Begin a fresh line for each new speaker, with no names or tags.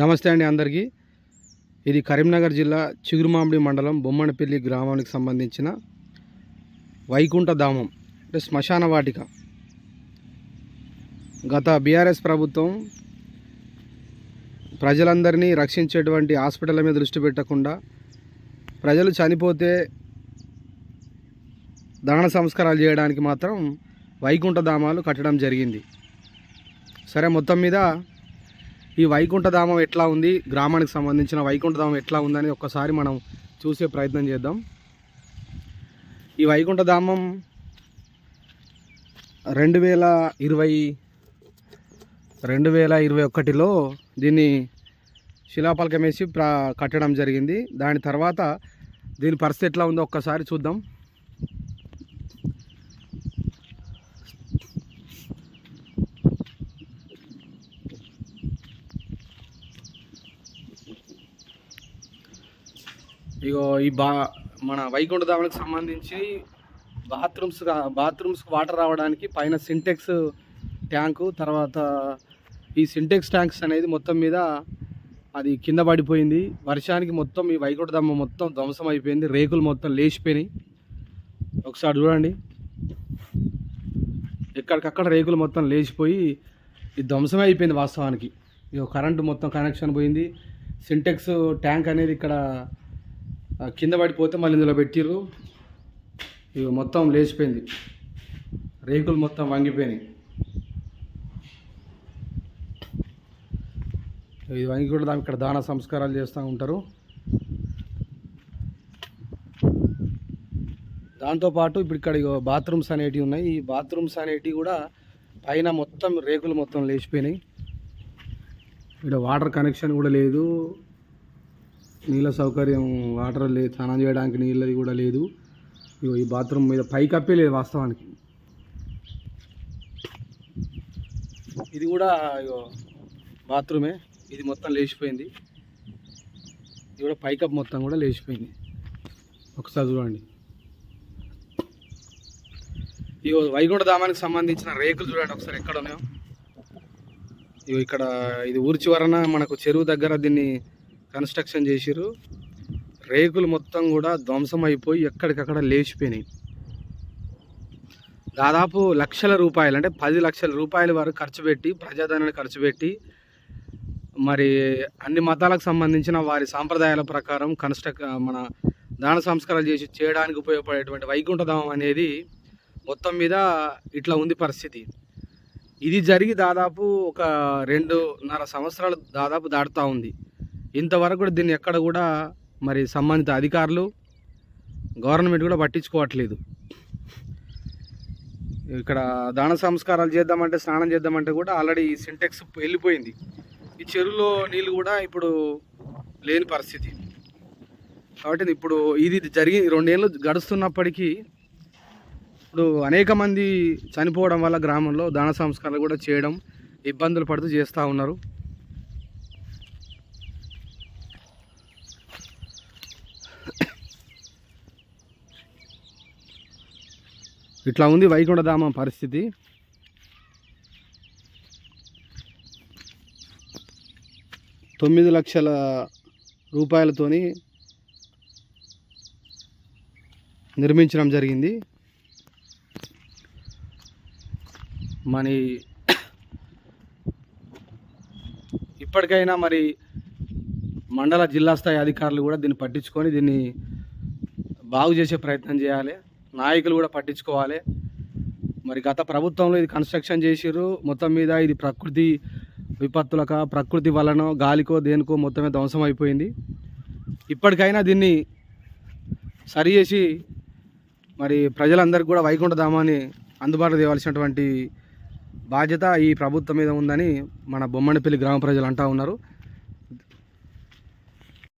నమస్తే అండి అందరికీ. ఇది కరీంనగర్ జిల్లా చిగురుమామిడి మండలం బొమ్మనపల్లి గ్రామానికి సంబంధించిన వైకుంఠ ధామం అంటే శ్మశాన వాటిక. గత బీఆర్ఎస్ ప్రభుత్వం ప్రజలందరినీ రక్షించేటువంటి హాస్పిటల్ మీద దృష్టి పెట్టకుండా ప్రజలు చనిపోతే దహన సంస్కారాలు చేయడానికి మాత్రం వైకుంఠ ధామాలు కట్టడం జరిగింది. సరే మొత్తం మీద ఈ వైకుంఠధామం ఎట్లా ఉంది? గ్రామానికి సంబంధించిన వైకుంఠధామం ఎట్లా ఉందని ఒక్కసారి మనం చూసే ప్రయత్నం చేద్దాం. ఈ వైకుంఠధామం రెండు వేల ఇరవై రెండు వేల ఇరవై ఒకటిలో దీన్ని శిలాపలకం వేసి ప్ర కట్టడం జరిగింది. దాని తర్వాత దీని పరిస్థితి ఎట్లా ఉందో ఒక్కసారి చూద్దాం. ఇగో ఈ బా మన వైకుంఠధామానికి సంబంధించి బాత్రూమ్స్ బాత్రూమ్స్కి వాటర్ రావడానికి పైన సింటెక్స్ ట్యాంకు తర్వాత ఈ సింటెక్స్ ట్యాంక్స్ అనేది మొత్తం మీద అది కింద పడిపోయింది. వర్షానికి మొత్తం ఈ వైకుంఠధామం మొత్తం ధ్వంసం అయిపోయింది. రేకులు మొత్తం లేచిపోయినాయి. ఒకసారి చూడండి. ఎక్కడికక్కడ రేకులు మొత్తం లేచిపోయి ఇది ధ్వంసమే అయిపోయింది వాస్తవానికి. ఇక కరెంటు మొత్తం కనెక్షన్ పోయింది. సింటెక్స్ ట్యాంక్ అనేది ఇక్కడ కింద పడిపోతే మళ్ళీ ఇందులో పెట్టిర్రు. ఇవి మొత్తం లేచిపోయింది. రేకులు మొత్తం వంగిపోయినాయి. ఇది వంగి కూడా ఇక్కడ దాన సంస్కారాలు చేస్తూ ఉంటారు. దాంతోపాటు ఇప్పుడు ఇక్కడ బాత్రూమ్స్ అనేటివి ఉన్నాయి. ఈ బాత్రూమ్స్ అనేటివి కూడా పైన మొత్తం రేకులు మొత్తం లేచిపోయినాయి. ఇక్కడ వాటర్ కనెక్షన్ కూడా లేదు. నీళ్ళ సౌకర్యం వాటర్ లేదు స్నానం చేయడానికి నీళ్ళది కూడా లేదు. ఇగో ఈ బాత్రూమ్ మీద పైకప్పే లేదు వాస్తవానికి. ఇది కూడా ఇగో బాత్రూమే. ఇది మొత్తం లేచిపోయింది. ఇది కూడా పైకప్ మొత్తం కూడా లేచిపోయింది. ఒకసారి చూడండి. ఇగో వైకుంఠ ధామానికి సంబంధించిన రేకులు చూడండి ఒకసారి ఎక్కడ ఉన్నాయో. ఇగో ఇక్కడ ఇది ఊర్చి వరన మనకు చెరువు దగ్గర దీన్ని కన్స్ట్రక్షన్ చేసిర్రు. రేకులు మొత్తం కూడా ధ్వంసం అయిపోయి ఎక్కడికక్కడ లేచిపోయినాయి. దాదాపు లక్షల రూపాయలు అంటే పది లక్షల రూపాయల వరకు ఖర్చు పెట్టి ప్రజాధనాన్ని ఖర్చు పెట్టి మరి అన్ని మతాలకు సంబంధించిన వారి సాంప్రదాయాల ప్రకారం కన్స్ట్రక్ మన దాన సంస్కారాలు చేసి చేయడానికి ఉపయోగపడేటువంటి వైకుంఠధామం అనేది మొత్తం మీద ఇట్లా ఉంది పరిస్థితి. ఇది జరిగి దాదాపు ఒక రెండున్నర సంవత్సరాలు దాదాపు దాటుతూ ఉంది. ఇంతవరకు కూడా దీన్ని ఎక్కడ కూడా మరి సంబంధిత అధికారులు గవర్నమెంట్ కూడా పట్టించుకోవట్లేదు. ఇక్కడ దాన సంస్కారాలు చేద్దామంటే స్నానం చేద్దామంటే కూడా ఆల్రెడీ సింటెక్స్ వెళ్ళిపోయింది. ఈ చెరువులో నీళ్ళు కూడా ఇప్పుడు లేని పరిస్థితి. కాబట్టి ఇప్పుడు ఇది జరిగి రెండేళ్ళు గడుస్తున్నప్పటికీ ఇప్పుడు అనేక మంది చనిపోవడం వల్ల గ్రామంలో దాన సంస్కారాలు కూడా చేయడం ఇబ్బందులు పడుతూ చేస్తూ ఉన్నారు. ఇట్లా ఉంది వైకుంఠధామ పరిస్థితి. తొమ్మిది లక్షల రూపాయలతోని నిర్మించడం జరిగింది. మరి ఇప్పటికైనా మరి మండల జిల్లా స్థాయి అధికారులు కూడా దీన్ని పట్టించుకొని దీన్ని బాగు చేసే ప్రయత్నం చేయాలి. నాయకులు కూడా పట్టించుకోవాలి. మరి గత ప్రభుత్వంలో ఇది కన్స్ట్రక్షన్ చేసిర్రు. మొత్తం మీద ఇది ప్రకృతి విపత్తులక ప్రకృతి వలన గాలికో దేనికో మొత్తమే ధ్వంసం అయిపోయింది. ఇప్పటికైనా దీన్ని సరి చేసి మరి ప్రజలందరికీ కూడా వైకుంఠధామాన్ని అందుబాటులో తేవాల్సినటువంటి బాధ్యత ఈ ప్రభుత్వం మీద ఉందని మన బొమ్మనపల్లి గ్రామ ప్రజలు అంటూ ఉన్నారు.